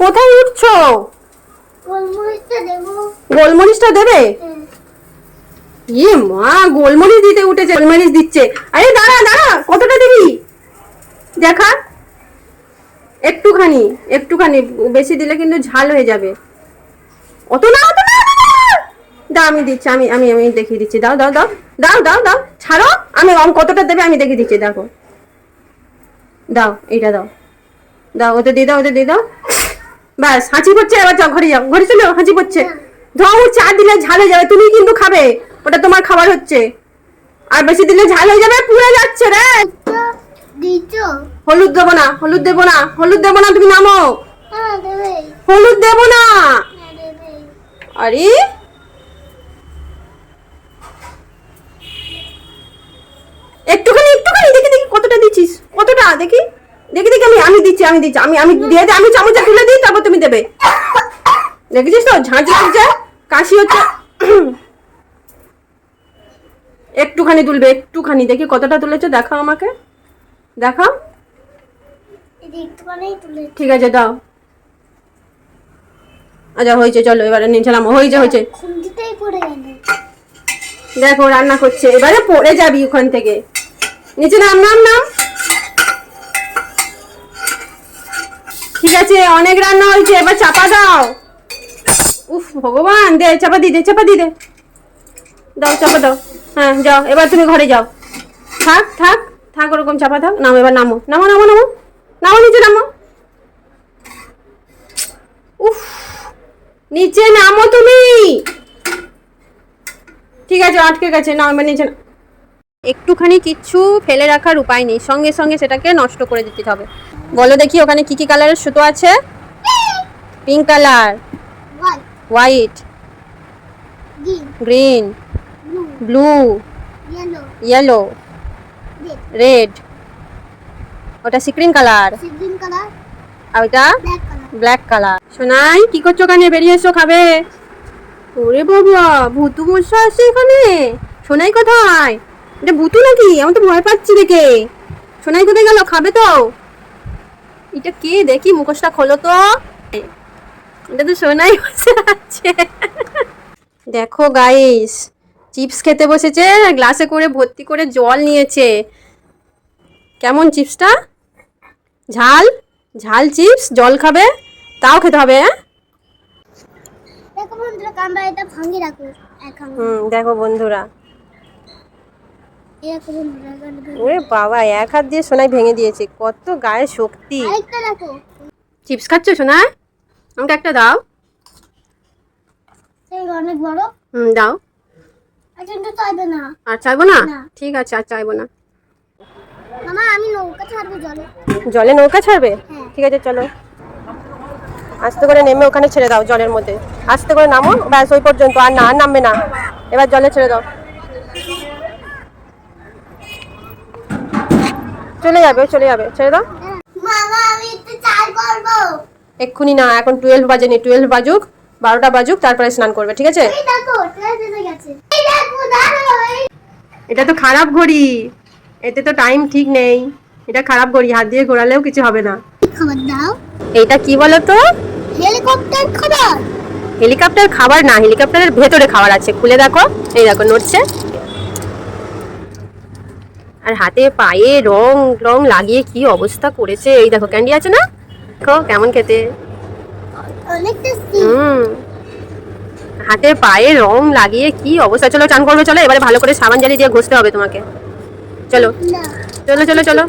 কোথায় উঠছো? গোলমরিচটা দেবে। হ্যাঁ। ইয়ে মা গোলমরিচ দিতে উঠেছে গোলমরিচ দিচ্ছে। আরে দাঁড়া দাঁড়া কতটা দিবি? দেখা। একটুখানি একটুখানি বেশি দিলে কিন্তু ঝাল হয়ে যাবে। অত না অত না দাও আমি দিচ্ছি আমি আমি আমি দেখিয়ে দিচ্ছি। দাও দাও দাও দাও দাও দাও ছাড়ো। আমি কতটা দেবে আমি দেখিয়ে দিচ্ছি দেখো। দাও এইটা দাও। দাও ওতে দিয়ে দাও ওতে দিয়ে দাও। ব্যাস হাঁচি পড়ছে এবার যাও ঘরে যাও। ঘরে চলো হাঁচি পড়ছে। ধর চা দিলে ঝাল হয়ে যাবে তুমি কিন্তু খাবে। ওটা তোমার খাবার হচ্ছে। আর বেশি দিলে ঝাল হয়ে যাবে পুড়ে যাচ্ছে রে। হলুদ দেবো না হলুদ দেবো না হলুদ দেবো না তুমি নামো। হ্যাঁ হলুদ দেবো না। হ্যাঁ আরে। একটুখানি একটুখানি দেখি দেখি কতটা দিচ্ছিস? কতটা দেখি। দেখি দেখি আমি আমি দিচ্ছি আমি দিচ্ছি আমি আমি দিয়ে দে আমি চামচে তুলে দিই তারপর তুমি দেবে। দেখেছিস তো? ঝাঁঝ লাগছে কাশি হচ্ছে। একটুখানি তুলবে একটুখানি। দেখি কতটা তুলেছো দেখাও আমাকে। দেখাও। ঠিক আছে দাও। আচ্ছা হয়েছে চলো এবারে নিচে নামো হয়েছে হয়েছে। দেখো রান্না করছে। এবারে পড়ে যাবি ওখান থেকে। নিচে নাম নাম নাম। ঠিক আছে, অনেক রান্না হয়েছে, এবার চাপা দাও। উফ, ভগবান, দে, চাপা দি দে, চাপা দি দে। দাও, চাপা দাও। হ্যাঁ যাও, এবার তুমি ঘরে যাও। থাক থাক থাক, ওরকম চাপা থাক নামো এবার নামো। নামো নামো নামো। নামো, নিচে নামো। উফ, নিচে নামো তুমি। ঠিক আছে, আটকে গেছে। না এবার নিচে একটুখানি কিচ্ছু ফেলে রাখার উপায় নেই। সঙ্গে সঙ্গে সেটাকে নষ্ট করে দিতে হবে। বলো দেখি ওখানে কি কি কালারের সুতো আছে? Pink colour white green blue yellow red ওটা সিক্রিন কালার আর ওটা ব্ল্যাক কালার সোনাই, কি করছ ওখানে? বেরিয়ে এসো, খাবে। ওরে বাবা ভুতু মশা আছে এখানে। সোনাই কোথায়? এটা ভুতু নাকি? আমি তো ভয় পাচ্ছি দেখে। সোনাই কোথায় গেল? খাবে তো। এটা কে? দেখি মুখোশটা খোলো তো। এটা তো সোনাই বসে আছে। দেখো গাইস চিপস খেতে বসেছে গ্লাসে করে ভর্তি করে জল নিয়েছে। কেমন চিপসটা ঝাল? ঝাল চিপস জল খাবে? তাও খেতে হবে হ্যাঁ? দেখো বন্ধুরা এটা রাখো। দেখো বন্ধুরা এরকম বন্ধুরা গান গান। ওরে বাবা এক হাত দিয়ে সোনাই ভেঙে দিয়েছে কত গায়ে শক্তি। চিপস খাচ্ছ সোনাই আমাকে একটা দাও। অনেক বড়। হুম দাও। আর কিন্তু চাইবে না। আর চাইব না। ঠিক আছে আর চাইব না। মামা আমি নৌকা ছাড়বো জলে। জলে নৌকা ছাড়বে? হ্যাঁ। ঠিক আছে চলো। আস্তে করে নেমে ওখানে ছেড়ে দাও জলের মধ্যে। আস্তে করে নামো ব্যাস ওই পর্যন্ত। আর না আর নামবে না। এবার জলে ছেড়ে দাও। চলে যাবে চলে যাবে ছেড়ে দাও। এক্ষুনি না এখন টুয়েলভ বাজেনি টুয়েলভ বাজুক বারোটা বাজুক তারপরে স্নান করবে ঠিক আছে? এই দেখো এসে গেছে। এই দেখো দাঁড়াও এই। এটা তো খারাপ ঘড়ি এতে তো টাইম ঠিক নেই। এটা খারাপ ঘড়ি হাত দিয়ে ঘোরালেও কিছু হবে না। খাবার দাও। এইটা কি বলো তো হেলিকপ্টার খাবার। হেলিকপ্টার খাবার না হেলিকপ্টারের ভেতরে খাবার আছে। খুলে দেখো এই দেখো নড়ছে। আর হাতে পায়ে রং রং লাগিয়ে কি অবস্থা করেছে? এই দেখো ক্যান্ডি আছে না? দেখো কেমন খেতে? হুম। হাতে পায়ে রং লাগিয়ে কি অবস্থা? চলো চান করবে চলো এবারে ভালো করে সাবান জালি দিয়ে ঘষতে হবে তোমাকে। চলো। চলো চলো চলো।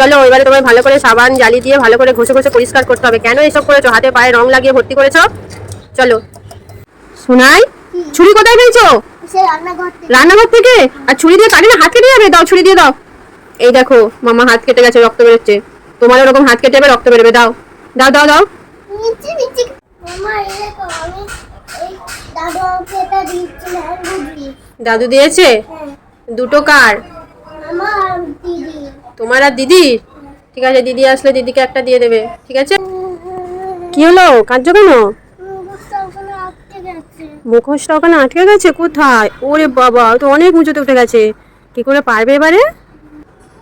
চলো এবারে তোমায় ভালো করে সাবান জালি দিয়ে ভালো করে ঘষে ঘষে পরিষ্কার করতে হবে। কেন এসব করেছ? হাতে পায়ে রং লাগিয়ে ভর্তি করেছ? চলো। শোনাই ছুরি কোথায় পেয়েছ? রান্নাঘর থেকে। আর ছুরি দিয়ে কাটি না হাত কেটে যাবে? দাও ছুরি দিয়ে দাও। এই দেখো মামা হাত কেটে গেছে রক্ত বেরোচ্ছে। তোমার ওরকম হাত কেটে যাবে রক্ত বেরোবে দাও। দাও দাও দাও। দাদু দিয়েছে হ্যাঁ। দুটো কার? তোমার আর দিদি? ঠিক আছে দিদি আসলে দিদিকে একটা দিয়ে দেবে। ঠিক আছে? কি হলো? কাঁদছো কেন মুখটা ওখানে আটকে গেছে মুখোশটা ওখানে আটকে গেছে কোথায়? ওরে বাবা তো অনেক উঁচুতে উঠে গেছে। কি করে পারবে এবারে?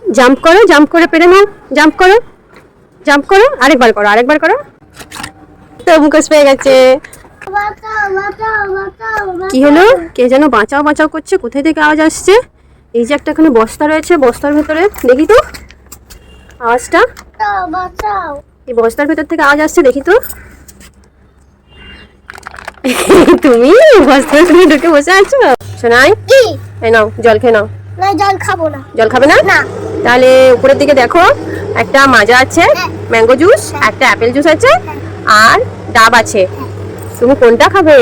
জাম্প করো জাম্প করে পেরে নাও। জাম্প করো জাম্প করো আরেকবার করো আরেকবার করো। তো মুখোশ পেয়ে গেছে। কি হলো? কে যেন বাঁচাও বাঁচাও করছে কোথায় থেকে আওয়াজ আসছে? এই যে একটা এখানে বস্তা রয়েছে বস্তার ভেতরে। দেখি তো আওয়াজটা। এই বস্তার ভেতর থেকে আওয়াজ আসছে দেখি তো। তুমি বস্তার ভেতরে ঢুকে বসে আছো? শোনাই এই নাও জল খেয়ে নাও। না জল খাব না। জল খাবে না? না। তাহলে উপরের দিকে দেখো একটা মাজা আছে হ্যাঁ। ম্যাঙ্গো জুস একটা অ্যাপেল জুস আছে আর ডাব আছে। তুমি কোনটা খাবে?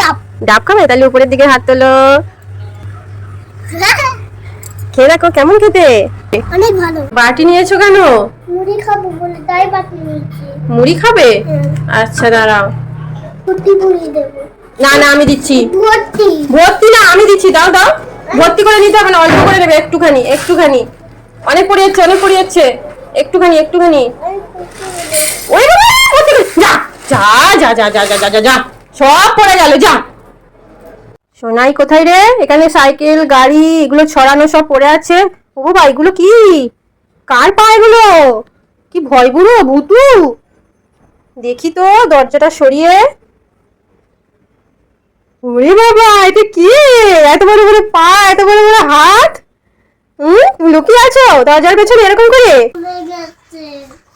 ডাব। ডাব খাবে? তাহলে উপরের দিকে হাত তোলো। খেয়ে দেখো কেমন খেতে? অনেক ভালো। বাটি নিয়েছো কেন? মুড়ি খাব বলে তাই বাটি নিয়েছি। মুড়ি খাবে? আচ্ছা দাঁড়াও। ফুটি মুড়ি দেবো। না না আমি দিচ্ছি। ভর্তি। ভর্তি না আমি দিচ্ছি দাও দাও। ভর্তি করে নিতে হবে না অল্প করে দেবে একটুখানি একটুখানি। অনেক পড়ে যাচ্ছে অনেক পড়ে যাচ্ছে একটুখানি। একটুখানি ওই ভর্তি যা যা যা যা যা যা যা যা যা। সব পড়ে গেল যা। সোনাই কোথায় রে? এখানে সাইকেল গাড়ি এগুলো ছড়ানো সব পড়ে আছে। ও বাবা এগুলো কি? কার পা এগুলো? কি ভয় বুড়ো ভুতু। দেখি তো দরজাটা সরিয়ে। ওরে বাবা এটা কি? এত বড় বড় পা এত বড় বড় হাত? হুম লুকিয়ে আছো? দরজার পেছনে এরকম করে?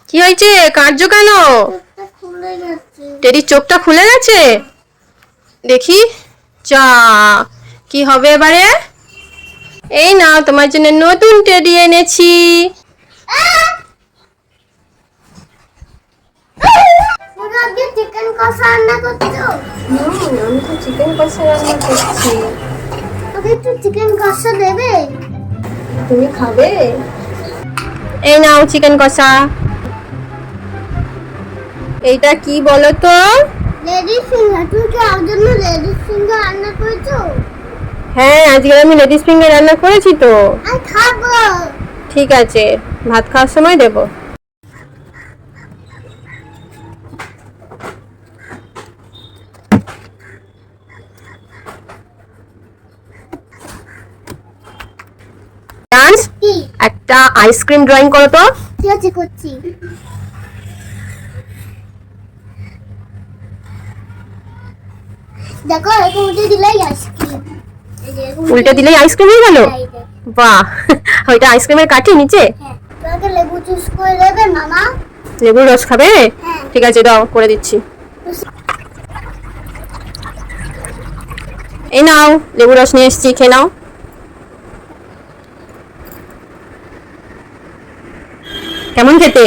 কি হয়েছে? কার্য কেন? টেডির চোখটা খুলে গেছে? দেখি। চা কি হবে এবারে? এই নাও তোমার জন্য নতুন টেডি এনেছি। তুমি আজকে চিকেন কষা রান্না করছ? আমি তো চিকেন কষা রান্না করছি। একটু চিকেন কষা দেবে? তুমি খাবে? এই নাও চিকেন কষা। এইটা কি বলো তো? লেডিস ফিঙ্গার তুমি কি আমার জন্য লেডিস ফিঙ্গার রান্না করেছ? হ্যাঁ আজকে আমি লেডিস ফিঙ্গার রান্না করেছি তো। আমি খাব। ঠিক আছে ভাত খাওয়ার সময় দেব। একটা আইসক্রিম ড্রয়িং করো তো। ঠিক আছে করছি। দেখো এরকম উল্টে দিলেই আইসক্রিম উল্টে দিলেই হয়ে গেল? বাহ। ওইটা আইসক্রিমের কাঠি নিচে? হ্যাঁ লেবু জুস করে দেবে মামা। লেবুর রস খাবে? হ্যাঁ। ঠিক আছে দাও করে দিচ্ছি। এই নাও লেবু রস নিয়ে এসেছি খেয়ে নাও। কেমন খেতে?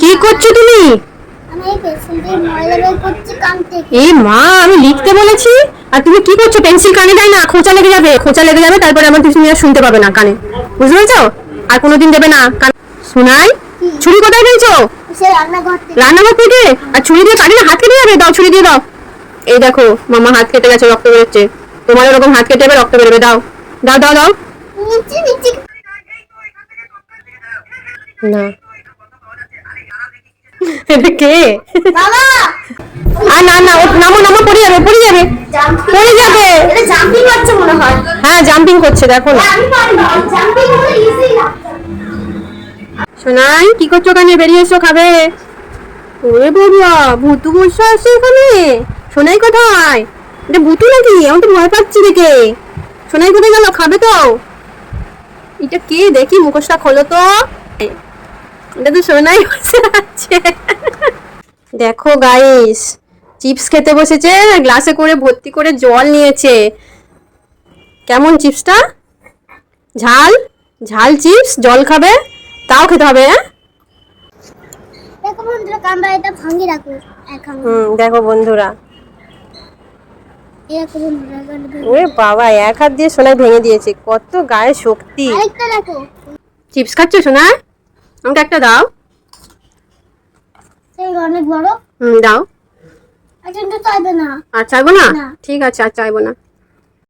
কি করছ তুমি? এই মা আমি লিখতে বলেছি। আর তুমি কি করছ? পেন্সিল কানে দেয় না খোঁচা লেগে যাবে। খোঁচা লেগে যাবে তারপরে আমার তুমি আর শুনতে পাবে না কানে। বুঝতে পেরেছ? আর কোনোদিন দেবে না কান। শোনাই ছুরি কোথায় পেয়েছ? রান্নাঘর থেকে। আর ছুরি দিয়ে কাটি না হাত কেটে যাবে? দাও ছুরি দিয়ে দাও। এই দেখো মামা হাত কেটে গেছে রক্ত বেরোচ্ছে। তোমার এরকম হাত কেটে যাবে রক্ত বেরোবে দাও। দাও দাও দাও। না। এটা কে? বাবা! আর না না নামো নামো পড়ে যাবে পড়ে যাবে। পড়ে যাবে। এটা জাম্পিং হচ্ছে মনে হয়। হ্যাঁ জাম্পিং করছে দেখো না। আমি পারি। না জাম্পিং হলে ইজি না। শোনাই কি করছ ওখানে? বেরিয়ে এসো খাবে। ওরে বাবা ভুতু বসে আছে এখানে। সোনাই কোথায়? এটা ভুতু নাকি? আমি তো ভয় পাচ্ছি দেখে। সোনাই কোথায় গেল? খাবে তো। এটা কে? দেখি মুখোশটা খোলো তো। এটা তো সোনাই বসে আছে। দেখো গাইস চিপস খেতে বসেছে গ্লাসে করে ভর্তি করে জল নিয়েছে। কেমন চিপসটা ঝাল? ঝাল চিপস জল খাবে? তাও খেতে হবে হ্যাঁ? দেখো বন্ধুরা কামড়া এটা ভাঙি রাখো এক আঙুল হুম দেখো বন্ধুরা। ওরে বাবা এক হাত দিয়ে সোনাই ভেঙে দিয়েছে কত গায়ে শক্তি। চিপস খাচ্ছ সোনা আমাকে একটা দাও। অনেক বড়। হুম দাও। আর না। আর চাইব না। ঠিক আছে আর চাইব না।